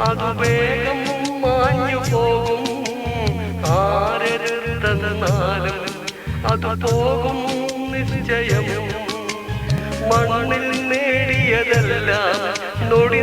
അത് വേഗം മാഞ്ഞു പോകും ആരെടുത്തതെന്നാലും അത് പോകും നിശ്ചയം മണ്ണിൽ നേടിയതെല്ലാം നൊടി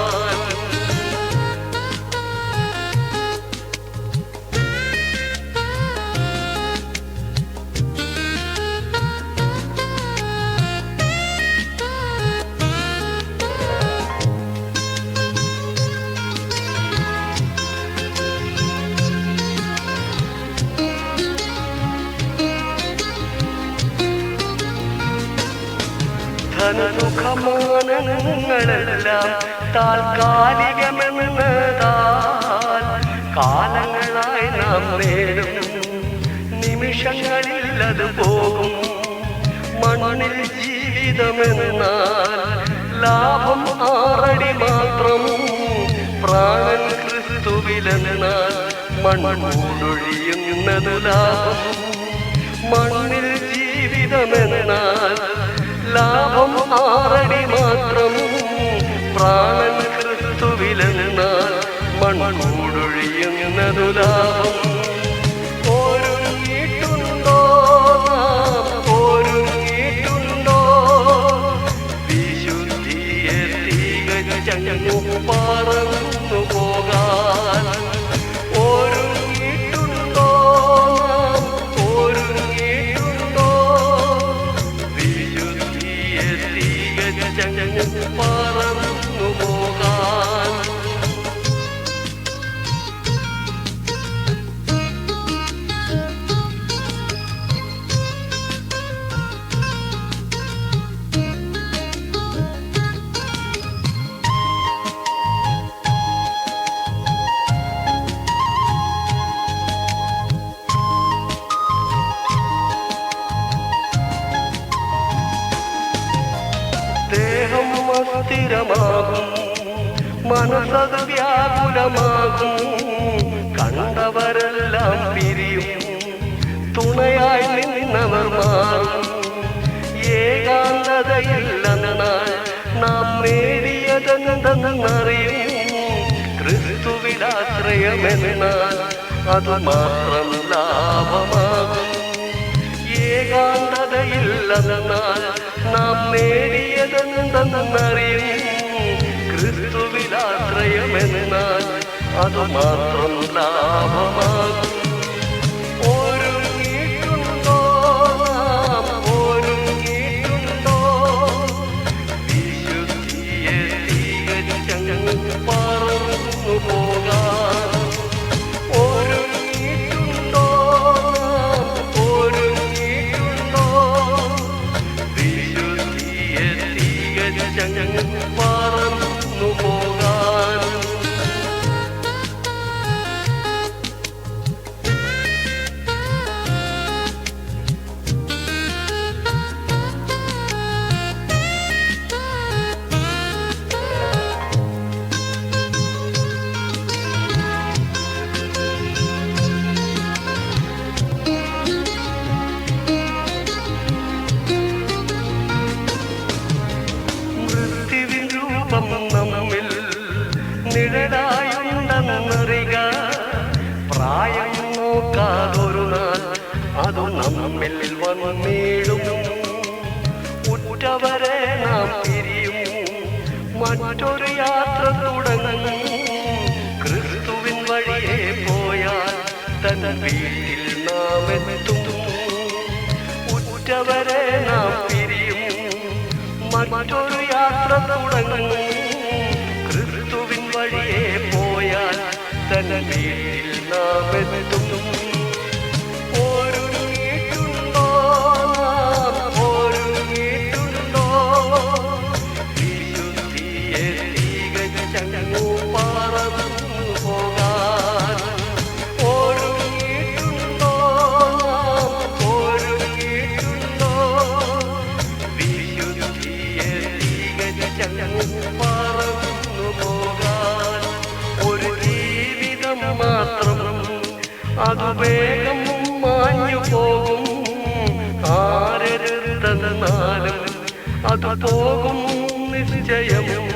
ധനസുഖമാനങ്ങളെല്ലാം താൽക്കാലികമെന്നതാൽ കാലങ്ങളായി നാം നേടും. നിമിഷങ്ങളിൽ അത് പോകും. മണ്ണിൽ ജീവിതമെന്നാൽ ലാഭം ആറടി മാത്രം പ്രാണൻ ക്രിസ്തുവിലെന്നാൽ മണ്ണൊഴിയുന്നത് ലാഭം. മണ്ണിൽ ജീവിതമെന്നാൽ ലാഭം ആറടി മാത്രം. പ്രാണൻ ക്രിസ്തുവിലെന്നാൽ മണ്ണൂടൊഴിയുന്നതു ലാഭം മനസ്സത് വ്യാകുലമാകും കണ്ടവരെല്ലാം പിരിയും. തുണയായി നിന്നവർ മാറും. ഏകാന്തതയില്ലെന്നാൽ നാം നേടിയതെന്തെന്നറിയും. ക്രിസ്തുവിലാശ്രയമെന്നാൽ അത് മാത്രം ലാഭമാകും. ഏകാന്തതയില്ലെന്നാൽ നാം നേടിയതെന്തെന്നറിയും. ക്രിസ്തുവിലാശ്രയമെന്നാൽ അത് മാത്രം നിഴലായുണ്ടെന്നറിക പ്രായം നോക്കാതൊരു നാൾ അതു നമ്മിൽ വന്നീടും. ഉറ്റവരെ നാം പിരിയും. മറ്റൊരു യാത്ര തുടങ്ങും. ക്രിസ്തുവിൻ വഴിയെ പോയാൽ തൻ വീട്ടിൽ നാം എത്തും. ഉറ്റവരെ നാം പിരിയും. മറ്റൊരു യാത്ര തുടങ്ങും. വീട്ടിൽ നാം മാത്രം അത് വേഗം മാഞ്ഞു പോകും. ആരരുതെന്നാലും അത് പോകും നിശ്ചയവും.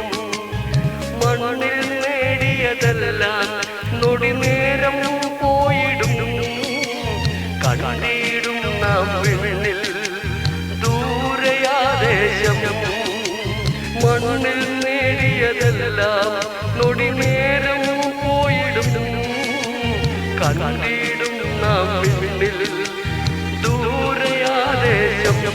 മണ്ണിൽ നേടിയതല്ല നൊടി പോയിടും. കണ്ടിടും നാം വിണ്ണിൽ ദൂരയാദേശം. മണ്ണിൽ നേടിയതെല്ലാം നൊടി കണ്ടിടും നാം ദൂരയാദേശം